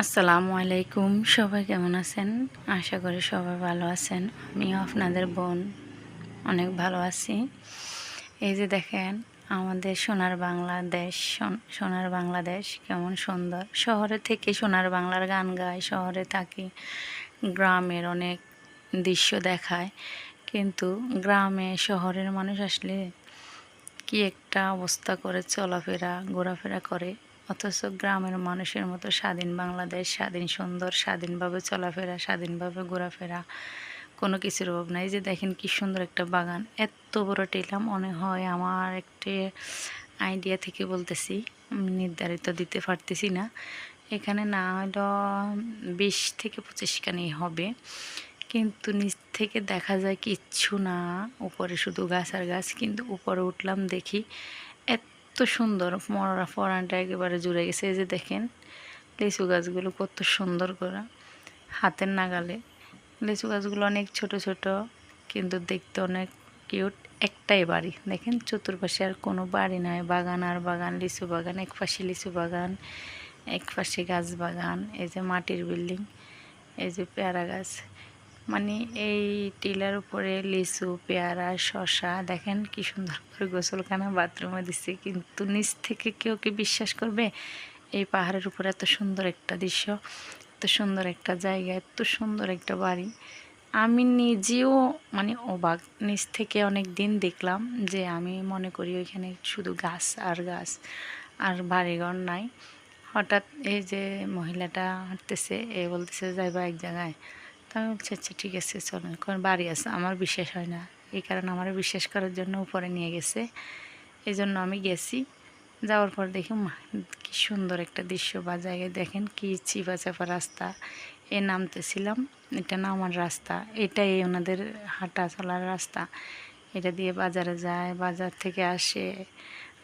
আসসালামু আলাইকুম। সবাই কেমন আছেন? আশা করি সবাই ভালো আছেন। আমিও আপনাদের বোন অনেক ভালো আছি। এই যে দেখেন, আমাদের সোনার বাংলাদেশ, সোন- সোনার বাংলাদেশ কেমন সুন্দর। শহরে থেকে সোনার বাংলার গান গায়, শহরে থাকি, গ্রামের অনেক দৃশ্য দেখায়। কিন্তু গ্রামে শহরের মানুষ আসলে কি একটা অবস্থা করে, চলাফেরা, ঘোরাফেরা করে। অথচ গ্রামের মানুষের মতো স্বাধীন বাংলাদেশ, স্বাধীন সুন্দর, স্বাধীনভাবে চলাফেরা, স্বাধীনভাবে ঘোরাফেরা, কোনো কিছুর অভাব নাই। যে দেখেন কি সুন্দর একটা বাগান, এত বড় টিলা, মনে হয় আমার একটি আইডিয়া থেকে বলতেছি নির্ধারিত দিতে পারতেছি না। এখানে না হলো বিশ থেকে পঁচিশ খানি হবে, কিন্তু নিচ থেকে দেখা যায় কিচ্ছু না। উপরে শুধু গাছ আর গাছ, কিন্তু উপরে উঠলাম দেখি এত সুন্দর মরা ফরানটা একেবারে জুড়ে গেছে। এই যে দেখেন, লিচু গাছগুলো কত সুন্দর করা হাতের নাগালে। লিচু গাছগুলো অনেক ছোট ছোট, কিন্তু দেখতে অনেক কিউট। একটাই বাড়ি, দেখেন চতুর্পাশে আর কোনো বাড়ি নয় বাগান আর বাগান, লিচু বাগান, এক পাশে লিচু বাগান, এক পাশে গাছ বাগান, এই যে মাটির বিল্ডিং, এই যে পেয়ারা গাছ। মানে এই টিলার উপরে লিচু, পেয়ারা শশা দেখেন কি সুন্দর করে গোসলখানা বাথরুমে দিচ্ছে কিন্তু নিচ থেকে কেউ কি বিশ্বাস করবে? এই পাহাড়ের উপরে এত সুন্দর একটা দৃশ্য, এত সুন্দর একটা জায়গা, এত সুন্দর একটা বাড়ি। আমি নিজেও মানে অবাক। নিচ থেকে অনেক দিন দেখলাম যে আমি মনে করি ওইখানে শুধু গাছ আর গাছ আর বাড়িঘর নাই। হঠাৎ এই যে মহিলাটা হাঁটতেছে, এ বলতেছে, যাইবা এক জায়গায়। তা আমি আচ্ছা ঠিক আছে, চলেন। কারণ বাড়ি আছে, আমার বিশ্বাস হয় না। এই কারণে আমার বিশ্বাস করার জন্য উপরে নিয়ে গেছে। এই জন্য আমি গেছি। যাওয়ার পর দেখি কি সুন্দর একটা দৃশ্য বা জায়গায় দেখেন, কি চিপা চাপা রাস্তা। এ নামতেছিলাম, এটা নামার রাস্তা। এটাই ওনাদের হাঁটা চলার রাস্তা। এটা দিয়ে বাজারে যায়, বাজার থেকে আসে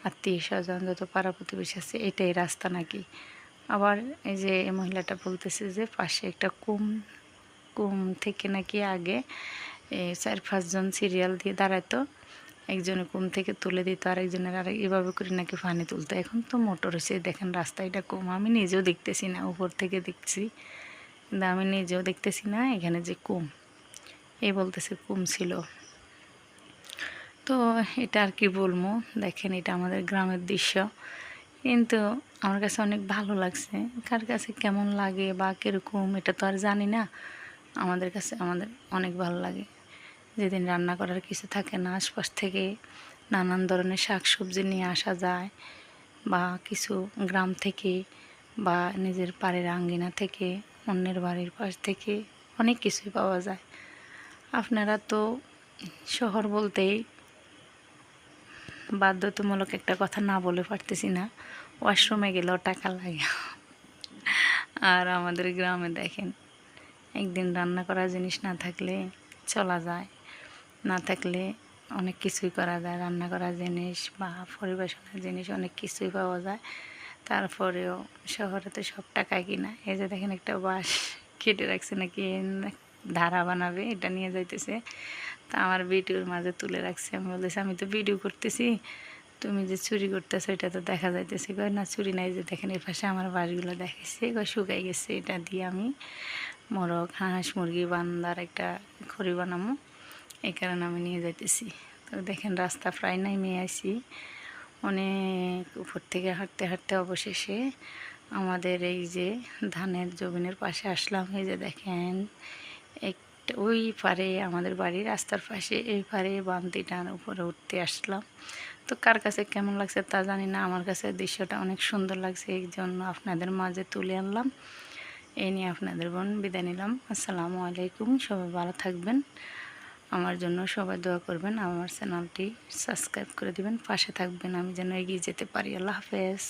আত্মীয় স্বজন যত পাড়া প্রতিবেশী আছে, এটাই রাস্তা নাকি? আবার এই যে মহিলাটা বলতেছে যে, পাশে একটা কুম কুম থেকে নাকি আগে চার পাঁচজন সিরিয়াল দিয়ে দাঁড়াতো একজনে কুম থেকে তুলে দিত আর একজনের আর এভাবে করে নাকি পানি তুলতো। এখন তো মোটর হয়েছে দেখেন রাস্তা এটা কম। আমি নিজেও দেখতেছি না, উপর থেকে দেখছি। কিন্তু আমি নিজেও দেখতেছি না, এখানে যে কুম। এই বলতেছে কুম ছিল। তো এটা আর কি বলব? দেখেন এটা আমাদের গ্রামের দৃশ্য। কিন্তু আমার কাছে অনেক ভালো লাগছে। কার কাছে কেমন লাগে বা কীরকম, এটা তো আর জানি না। আমাদের কাছে আমাদের অনেক ভালো লাগে। যেদিন রান্না করার কিছু থাকে না, আশপাশ থেকে নানান ধরনের শাক সবজি নিয়ে আসা যায় বা কিছু গ্রাম থেকে বা নিজের বাড়ির আঙ্গিনা থেকে, অন্যের বাড়ির পাশ থেকে অনেক কিছুই পাওয়া যায়। আপনারা তো শহর বলতেই বাধ্যতামূলক একটা কথা না বলে পারতেছি না, ওয়াশরুমে গেলেও টাকা লাগে। আর আমাদের গ্রামে দেখেন একদিন রান্না করা জিনিস না থাকলে চলা যায়। না থাকলে অনেক কিছুই করা যায়। রান্না করা জিনিস বা পরিবেশনের জিনিস অনেক কিছুই পাওয়া যায়। তারপরেও শহরে তো সব টাকায় কিনা। এই যে দেখেন একটা বাঁশ কেটে রাখছে নাকি, ধারা বানাবে, এটা নিয়ে যাইতেছে। তা আমার ভিডিওর মাঝে তুলে রাখছে। আমি বলতেছি, আমি তো ভিডিও করতেছি। তুমি যে চুরি করতেছো, এটা তো দেখা যাইতেছে। কয়, না, চুরি নাই যে, দেখেন এই পাশে আমার বাড়িগুলো দেখাইছে। কয়, শুকাই গেছে। এটা দিয়ে আমি মোরগ, হাঁস, মুরগি বান্দার একটা খড়ি বানামো। এই কারণে আমি নিয়ে যাইতেছি। তো দেখেন, রাস্তা প্রায় নেমে আসি অনেক উপর থেকে হাঁটতে হাঁটতে অবশেষে আমাদের এই যে ধানের জমিনের পাশে আসলাম। এই যে দেখেন, একটা ওই পারে আমাদের বাড়ির রাস্তার পাশে এই পারে বান্তিটার উপরে উঠতে আসলাম। তো কার কাছে কেমন লাগছে তা জানি না। আমার কাছে দৃশ্যটা অনেক সুন্দর লাগছে। এই জন্য আপনাদের মাঝে তুলে আনলাম। এই নিয়ে আপনাদের বোন বিদায় নিলাম। আসসালামু আলাইকুম, সবাই ভালো থাকবেন। আমার জন্য সবাই দোয়া করবেন, আমার চ্যানেলটি সাবস্ক্রাইব করে দিবেন, পাশে থাকবেন, আমি যেন এগিয়ে যেতে পারি। আল্লাহ হাফেজ।